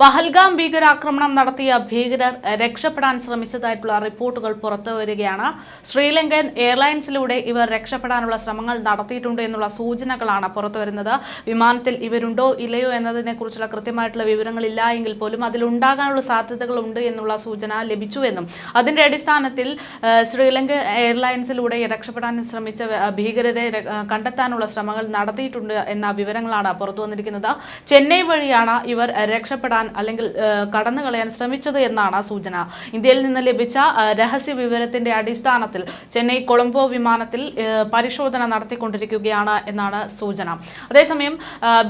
പഹൽഗാം ഭീകരാക്രമണം നടത്തിയ ഭീകരർ രക്ഷപ്പെടാൻ ശ്രമിച്ചതായിട്ടുള്ള റിപ്പോർട്ടുകൾ പുറത്തു വരികയാണ്. ശ്രീലങ്കൻ എയർലൈൻസിലൂടെ ഇവർ രക്ഷപ്പെടാനുള്ള ശ്രമങ്ങൾ നടത്തിയിട്ടുണ്ട് എന്നുള്ള സൂചനകളാണ് പുറത്തു വരുന്നത്. വിമാനത്തിൽ ഇവരുണ്ടോ ഇല്ലയോ എന്നതിനെക്കുറിച്ചുള്ള കൃത്യമായിട്ടുള്ള വിവരങ്ങളില്ല എങ്കിൽ പോലും അതിലുണ്ടാകാനുള്ള സാധ്യതകളുണ്ട് എന്നുള്ള സൂചന ലഭിച്ചുവെന്നും അതിന്റെ അടിസ്ഥാനത്തിൽ ശ്രീലങ്കൻ എയർലൈൻസിലൂടെ രക്ഷപ്പെടാൻ ശ്രമിച്ച ഭീകരരെ കണ്ടെത്താനുള്ള ശ്രമങ്ങൾ നടത്തിയിട്ടുണ്ട് എന്ന വിവരങ്ങളാണ് പുറത്തു വന്നിരിക്കുന്നത്. ചെന്നൈ വഴിയാണ് ഇവർ രക്ഷപ്പെടാൻ അല്ലെങ്കിൽ കടന്നു കളയാൻ ശ്രമിച്ചത് എന്നാണ് സൂചന. ഇന്ത്യയിൽ നിന്ന് ലഭിച്ച രഹസ്യ വിവരത്തിന്റെ അടിസ്ഥാനത്തിൽ ചെന്നൈ കൊളംബോ വിമാനത്തിൽ പരിശോധന നടത്തിക്കൊണ്ടിരിക്കുകയാണ് എന്നാണ് സൂചന. അതേസമയം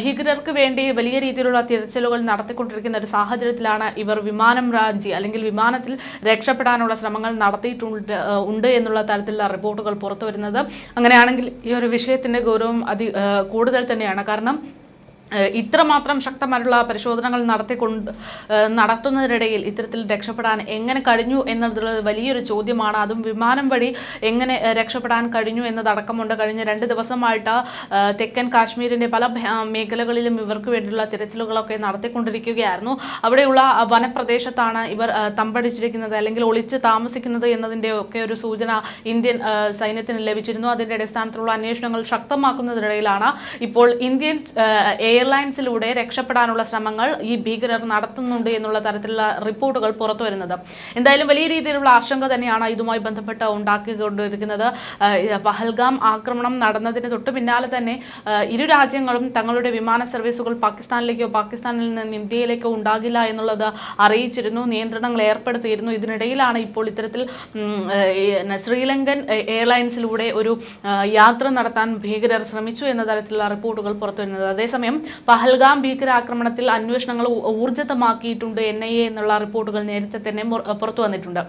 ഭീകരർക്ക് വേണ്ടി വലിയ രീതിയിലുള്ള തിരച്ചിലുകൾ നടത്തിക്കൊണ്ടിരിക്കുന്ന ഒരു സാഹചര്യത്തിലാണ് ഇവർ വിമാനം രാജി അല്ലെങ്കിൽ വിമാനത്തിൽ രക്ഷപ്പെടാനുള്ള ശ്രമങ്ങൾ നടത്തിയിട്ടുണ്ട് ഉണ്ട് എന്നുള്ള തരത്തിലുള്ള റിപ്പോർട്ടുകൾ പുറത്തു വരുന്നത്. അങ്ങനെയാണെങ്കിൽ ഈ ഒരു വിഷയത്തിന്റെ ഗൗരവം അതി കൂടുതൽ തന്നെയാണ്. കാരണം ഇത്രമാത്രം ശക്തമായിട്ടുള്ള പരിശോധനകൾ നടത്തിക്കൊണ്ട് നടത്തുന്നതിനിടയിൽ ഇത്തരത്തിൽ രക്ഷപ്പെടാൻ എങ്ങനെ കഴിഞ്ഞു എന്നുള്ളത് വലിയൊരു ചോദ്യമാണ്. അതും വിമാനം വഴി എങ്ങനെ രക്ഷപ്പെടാൻ കഴിഞ്ഞു എന്നതടക്കമുണ്ട്. കഴിഞ്ഞ രണ്ട് ദിവസമായിട്ട് തെക്കൻ കാശ്മീരിന്റെ പല മേഖലകളിലും ഇവർക്ക് വേണ്ടിയുള്ള തിരച്ചിലുകളൊക്കെ നടത്തിക്കൊണ്ടിരിക്കുകയായിരുന്നു. അവിടെയുള്ള വനപ്രദേശത്താണ് ഇവർ തമ്പടിച്ചിരിക്കുന്നത് അല്ലെങ്കിൽ ഒളിച്ച് താമസിക്കുന്നത് എന്നതിന്റെ ഒക്കെ ഒരു സൂചന ഇന്ത്യൻ സൈന്യത്തിന് ലഭിച്ചിരുന്നു. അതിന്റെ അടിസ്ഥാനത്തിലുള്ള അന്വേഷണങ്ങൾ ശക്തമാക്കുന്നതിനിടയിലാണ്. ഇപ്പോൾ ഇന്ത്യൻ ഏഹ് എയർലൈൻസിലൂടെ രക്ഷപ്പെടാനുള്ള ശ്രമങ്ങൾ ഈ ഭീകരർ നടത്തുന്നുണ്ട് എന്നുള്ള തരത്തിലുള്ള റിപ്പോർട്ടുകൾ പുറത്തു വരുന്നത് എന്തായാലും വലിയ രീതിയിലുള്ള ആശങ്ക തന്നെയാണ് ഇതുമായി ബന്ധപ്പെട്ട് ഉണ്ടാക്കിക്കൊണ്ടിരിക്കുന്നത്. പഹൽഗാം ആക്രമണം നടന്നതിന് തൊട്ട് പിന്നാലെ തന്നെ ഇരു രാജ്യങ്ങളും തങ്ങളുടെ വിമാന സർവീസുകൾ പാകിസ്ഥാനിലേക്കോ പാകിസ്ഥാനിൽ നിന്ന് ഇന്ത്യയിലേക്കോ ഉണ്ടാകില്ല എന്നുള്ളത് അറിയിച്ചിരുന്നു. നിയന്ത്രണങ്ങൾ ഏർപ്പെടുത്തിയിരുന്നു. ഇതിനിടയിലാണ് ഇപ്പോൾ ഇത്തരത്തിൽ ശ്രീലങ്കൻ എയർലൈൻസിലൂടെ ഒരു യാത്ര നടത്താൻ ഭീകരർ ശ്രമിച്ചു എന്ന തരത്തിലുള്ള റിപ്പോർട്ടുകൾ പുറത്തുവരുന്നത്. അതേസമയം പഹൽഗാം ഭീകരാക്രമണത്തിൽ അന്വേഷണങ്ങൾ ഊർജിതമാക്കിയിട്ടുണ്ട് എൻ എന്നുള്ള റിപ്പോർട്ടുകൾ നേരത്തെ തന്നെ പുറത്തു വന്നിട്ടുണ്ട്.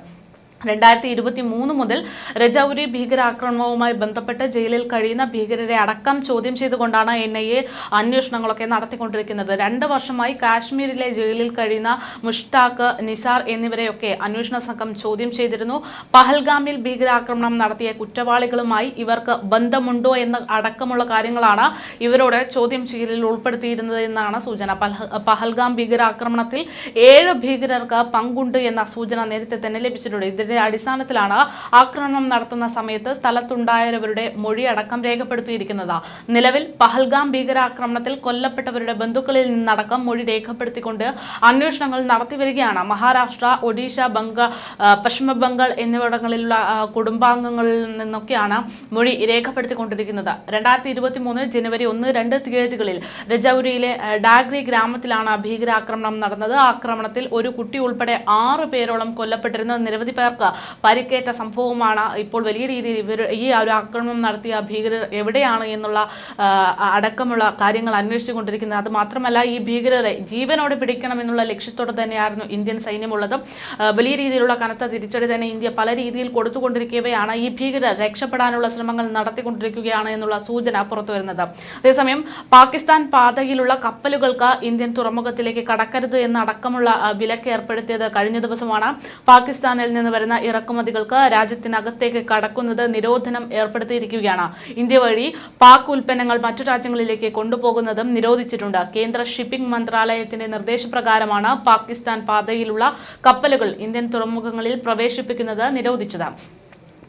രണ്ടായിരത്തി ഇരുപത്തി മൂന്ന് മുതൽ രജൌരി ഭീകരാക്രമണവുമായി ബന്ധപ്പെട്ട് ജയിലിൽ കഴിയുന്ന ഭീകരരെ അടക്കം ചോദ്യം ചെയ്തുകൊണ്ടാണ് എൻ ഐ എ അന്വേഷണങ്ങളൊക്കെ നടത്തിക്കൊണ്ടിരിക്കുന്നത്. രണ്ട് വർഷമായി കാശ്മീരിലെ ജയിലിൽ കഴിയുന്ന മുഷ്താഖ് നിസാർ എന്നിവരെയൊക്കെ അന്വേഷണ സംഘം ചോദ്യം ചെയ്തിരുന്നു. പഹൽഗാമിൽ ഭീകരാക്രമണം നടത്തിയ കുറ്റവാളികളുമായി ഇവർക്ക് ബന്ധമുണ്ടോ എന്ന അടക്കമുള്ള കാര്യങ്ങളാണ് ഇവരോട് ചോദ്യം ചെയ്യലിൽ ഉൾപ്പെടുത്തിയിരുന്നത് എന്നാണ് സൂചന പഹൽഗാം ഭീകരാക്രമണത്തിൽ ഏഴ് ഭീകരർക്ക് പങ്കുണ്ട് എന്ന സൂചന നേരത്തെ തന്നെ ലഭിച്ചിട്ടുണ്ട്. ഇതിന്റെ അടിസ്ഥാനത്തിലാണ് ആക്രമണം നടത്തുന്ന സമയത്ത് സ്ഥലത്തുണ്ടായവരുടെ മൊഴി അടക്കം രേഖപ്പെടുത്തിയിരിക്കുന്നത്. നിലവിൽ പഹൽഗാം ഭീകരാക്രമണത്തിൽ കൊല്ലപ്പെട്ടവരുടെ ബന്ധുക്കളിൽ നിന്നടക്കം മൊഴി രേഖപ്പെടുത്തിക്കൊണ്ട് അന്വേഷണങ്ങൾ നടത്തിവരികയാണ്. മഹാരാഷ്ട്ര ഒഡീഷ ബംഗാൾ പശ്ചിമബംഗാൾ പശ്ചിമ ബംഗാൾ എന്നിവിടങ്ങളിലുള്ള കുടുംബാംഗങ്ങളിൽ നിന്നൊക്കെയാണ് മൊഴി രേഖപ്പെടുത്തിക്കൊണ്ടിരിക്കുന്നത്. രണ്ടായിരത്തി ഇരുപത്തി മൂന്ന് ജനുവരി ഒന്ന് രണ്ട് തീയതികളിൽ രജൌരിയിലെ ഡാഗ്രി ഗ്രാമത്തിലാണ് ഭീകരാക്രമണം നടന്നത്. ആക്രമണത്തിൽ ഒരു കുട്ടി ഉൾപ്പെടെ ആറ് പേരോളം കൊല്ലപ്പെട്ടിരുന്ന നിരവധി പേർക്ക് പരിക്കേറ്റ സംഭവമാണ്. ഇപ്പോൾ വലിയ രീതിയിൽ ഇവർ ഈ ഒരു ആക്രമണം നടത്തിയ ഭീകരർ എവിടെയാണ് എന്നുള്ള അടക്കമുള്ള കാര്യങ്ങൾ അന്വേഷിച്ചുകൊണ്ടിരിക്കുന്നത് അത് മാത്രമല്ല ഈ ഭീകരരെ ജീവനോടെ പിടിക്കണമെന്നുള്ള ലക്ഷ്യത്തോടെ തന്നെയായിരുന്നു ഇന്ത്യൻ സൈന്യമുള്ളത്. വലിയ രീതിയിലുള്ള കനത്ത തിരിച്ചടി തന്നെ ഇന്ത്യ പല രീതിയിൽ കൊടുത്തുകൊണ്ടിരിക്കവെയാണ് ഈ ഭീകരർ രക്ഷപ്പെടാനുള്ള ശ്രമങ്ങൾ നടത്തിക്കൊണ്ടിരിക്കുകയാണ് എന്നുള്ള സൂചന പുറത്തു വരുന്നത്. അതേസമയം പാകിസ്ഥാൻ പാതയിലുള്ള കപ്പലുകൾക്ക് ഇന്ത്യൻ തുറമുഖത്തിലേക്ക് കടക്കരുത് എന്നടക്കമുള്ള വിലക്ക് ഏർപ്പെടുത്തിയത് കഴിഞ്ഞ ദിവസമാണ്. പാകിസ്ഥാനിൽ നിന്ന് വരുന്ന ഇറക്കുമതികൾക്ക് രാജ്യത്തിനകത്തേക്ക് കടക്കുന്നത് നിരോധനം ഏർപ്പെടുത്തിയിരിക്കുകയാണ്. ഇന്ത്യ വഴി പാക് ഉൽപ്പന്നങ്ങൾ മറ്റു രാജ്യങ്ങളിലേക്ക് കൊണ്ടുപോകുന്നതും നിരോധിച്ചിട്ടുണ്ട്. കേന്ദ്ര ഷിപ്പിംഗ് മന്ത്രാലയത്തിന്റെ നിർദ്ദേശപ്രകാരമാണ് പാകിസ്ഥാൻ പാതയിലുള്ള കപ്പലുകൾ ഇന്ത്യൻ തുറമുഖങ്ങളിൽ പ്രവേശിപ്പിക്കുന്നത് നിരോധിച്ചത്.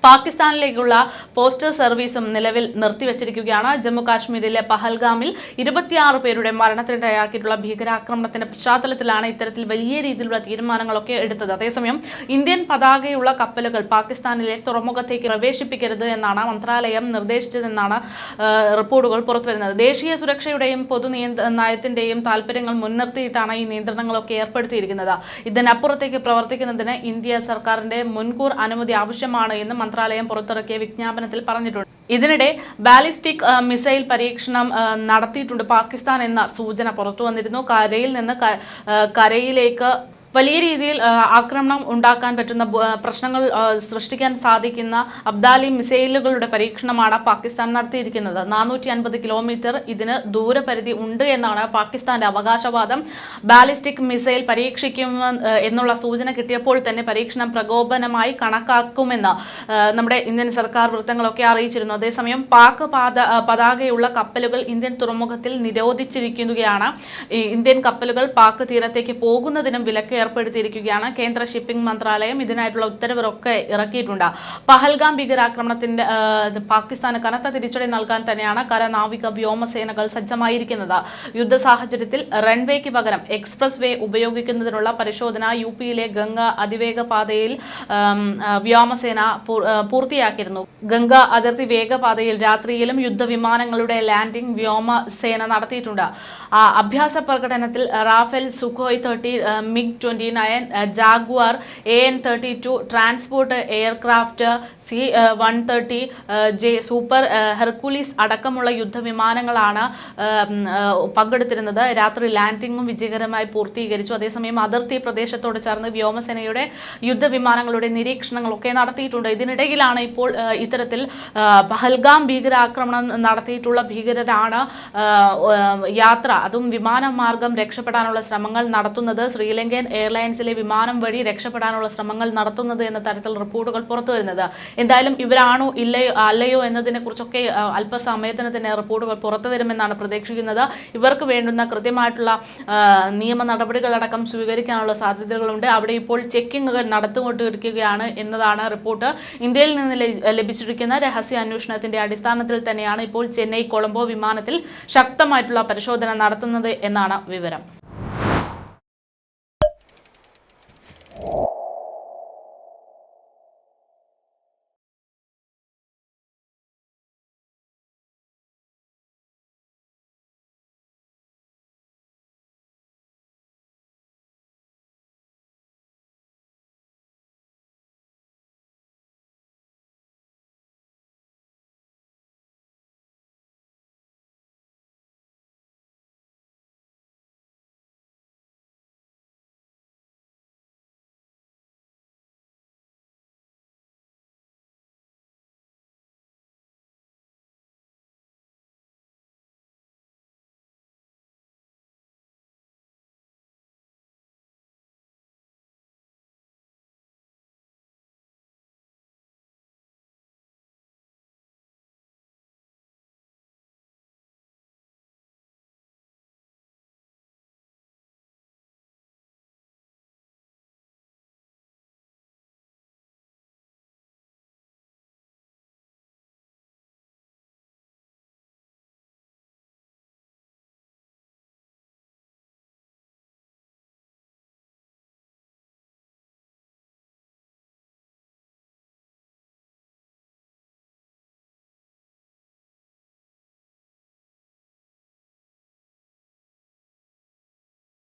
പാകിസ്ഥാനിലേക്കുള്ള പോസ്റ്റൽ സർവീസും നിലവിൽ നിർത്തിവച്ചിരിക്കുകയാണ്. ജമ്മു കാശ്മീരിലെ പഹൽഗാമിൽ ഇരുപത്തിയാറ് പേരുടെ മരണത്തിനിടയാക്കിയിട്ടുള്ള ഭീകരാക്രമണത്തിന്റെ പശ്ചാത്തലത്തിലാണ് ഇത്തരത്തിൽ വലിയ രീതിയിലുള്ള തീരുമാനങ്ങളൊക്കെ എടുത്തത്. അതേസമയം ഇന്ത്യൻ പതാകയുള്ള കപ്പലുകൾ പാകിസ്ഥാനിലെ തുറമുഖത്തേക്ക് പ്രവേശിപ്പിക്കരുത് എന്നാണ് മന്ത്രാലയം നിർദ്ദേശിച്ചതെന്നാണ് റിപ്പോർട്ടുകൾ പുറത്തുവരുന്നത്. ദേശീയ സുരക്ഷയുടെയും പൊതു നയത്തിന്റെയും താല്പര്യങ്ങൾ മുൻനിർത്തിയിട്ടാണ് ഈ നിയന്ത്രണങ്ങളൊക്കെ ഏർപ്പെടുത്തിയിരിക്കുന്നത്. ഇതിനപ്പുറത്തേക്ക് പ്രവർത്തിക്കുന്നതിന് ഇന്ത്യ സർക്കാരിന്റെ മുൻകൂർ അനുമതി ആവശ്യമാണ് എന്ന് മന്ത്രാലയം പുറത്തിറക്കിയ വിജ്ഞാപനത്തിൽ പറഞ്ഞിട്ടുണ്ട്. ഇതിനിടെ ബാലിസ്റ്റിക് മിസൈൽ പരീക്ഷണം നടത്തിയിട്ടുണ്ട്. പാകിസ്ഥാൻ എന്ന സൂചന പുറത്തു വന്നിരുന്നു. കരയിൽ നിന്ന് കരയിലേക്ക് വലിയ രീതിയിൽ ആക്രമണം ഉണ്ടാക്കാൻ പറ്റുന്ന പ്രശ്നങ്ങൾ സൃഷ്ടിക്കാൻ സാധിക്കുന്ന അബ്ദാലി മിസൈലുകളുടെ പരീക്ഷണമാണ് പാകിസ്ഥാൻ നടത്തിയിരിക്കുന്നത്. നാനൂറ്റി അൻപത് കിലോമീറ്റർ ഇതിന് ദൂരപരിധി ഉണ്ട് എന്നാണ് പാകിസ്ഥാന്റെ അവകാശവാദം. ബാലിസ്റ്റിക് മിസൈൽ പരീക്ഷിക്കും എന്നുള്ള സൂചന കിട്ടിയപ്പോൾ തന്നെ പരീക്ഷണം പ്രകോപനമായി കണക്കാക്കുമെന്ന് നമ്മുടെ ഇന്ത്യൻ സർക്കാർ വൃത്തങ്ങളൊക്കെ അറിയിച്ചിരുന്നു. അതേസമയം പാക് പാത പതാകയുള്ള കപ്പലുകൾ ഇന്ത്യൻ തുറമുഖത്തിൽ നിരോധിച്ചിരിക്കുകയാണ്. ഇന്ത്യൻ കപ്പലുകൾ പാക് തീരത്തേക്ക് പോകുന്നതിനും വിലക്ക് ഏർപ്പെടുത്തിയിരിക്കുകയാണ്. കേന്ദ്ര ഷിപ്പിംഗ് മന്ത്രാലയം ഇതിനായിട്ടുള്ള ഉത്തരവുകളൊക്കെ ഇറക്കിയിട്ടുണ്ട്. പഹൽഗാം ഭീകരാക്രമണത്തിന്റെ പാകിസ്ഥാന് കനത്ത തിരിച്ചടി നൽകാൻ തന്നെയാണ് കര നാവിക വ്യോമസേനകൾ സജ്ജമായിരിക്കുന്നത്. യുദ്ധ സാഹചര്യത്തിൽ റൺവേക്ക് പകരം എക്സ്പ്രസ് വേ ഉപയോഗിക്കുന്നതിനുള്ള പരിശോധന യു പിയിലെ ഗംഗ അതിവേഗ പാതയിൽ വ്യോമസേന പൂർ- പൂർത്തിയാക്കിയിരുന്നു. ഗംഗ അതിർത്തി വേഗപാതയിൽ രാത്രിയിലും യുദ്ധവിമാനങ്ങളുടെ ലാൻഡിംഗ് വ്യോമസേന നടത്തിയിട്ടുണ്ട്. അഭ്യാസ പ്രകടനത്തിൽ Rafale Sukhoi thirty MiG twenty nine Jaguar A N thirty two transport aircraft C one thirty J super Hercules അടക്കമുള്ള യുദ്ധവിമാനങ്ങളാണ് ആ, പങ്കെടുത്തിരുന്നത്. രാത്രി ലാൻഡിങ്ങും വിജയകരമായി പൂർത്തീകരിച്ചു. അതേസമയം അതിർത്തി പ്രദേശത്തോട് ചേർന്ന് വ്യോമസേനയുടെ യുദ്ധവിമാനങ്ങളുടെ നിരീക്ഷണങ്ങളൊക്കെ നടത്തിയിട്ടുണ്ട്. ഇതിനിടയിലാണ് ഇപ്പോൾ ഇത്തരത്തിൽ പഹൽഗാം ഭീകരാക്രമണം നടത്തിയിട്ടുള്ള ഭീകരരാണ് യാത്ര അതും വിമാനമാർഗം രക്ഷപ്പെടാനുള്ള ശ്രമങ്ങൾ നടത്തുന്നത് ശ്രീലങ്കൻ എയർലൈൻസിലെ വിമാനം വഴി രക്ഷപ്പെടാനുള്ള ശ്രമങ്ങൾ നടത്തുന്നത് എന്ന തരത്തിൽ റിപ്പോർട്ടുകൾ പുറത്തു വരുന്നത്. എന്തായാലും ഇവരാണോ ഇല്ലയോ അല്ലയോ എന്നതിനെ കുറിച്ചൊക്കെ അല്പസമയത്തിന് തന്നെ റിപ്പോർട്ടുകൾ പുറത്തു വരുമെന്നാണ് പ്രതീക്ഷിക്കുന്നത്. ഇവർക്ക് വേണ്ടുന്ന കൃത്യമായിട്ടുള്ള നിയമ നടപടികളടക്കം സ്വീകരിക്കാനുള്ള സാധ്യതകളുണ്ട്. അവിടെ ഇപ്പോൾ ചെക്കിങ്ങുകൾ നടത്തുകൊണ്ടിരിക്കുകയാണ് എന്നതാണ് റിപ്പോർട്ട്. ഇന്ത്യയിൽ നിന്ന് ലഭിച്ചിരിക്കുന്ന രഹസ്യ അന്വേഷണത്തിന്റെ അടിസ്ഥാനത്തിൽ തന്നെയാണ് ഇപ്പോൾ ചെന്നൈ കൊളംബോ വിമാനത്തിൽ ശക്തമായിട്ടുള്ള പരിശോധന നടത്തുന്നത് എന്നാണ് വിവരം.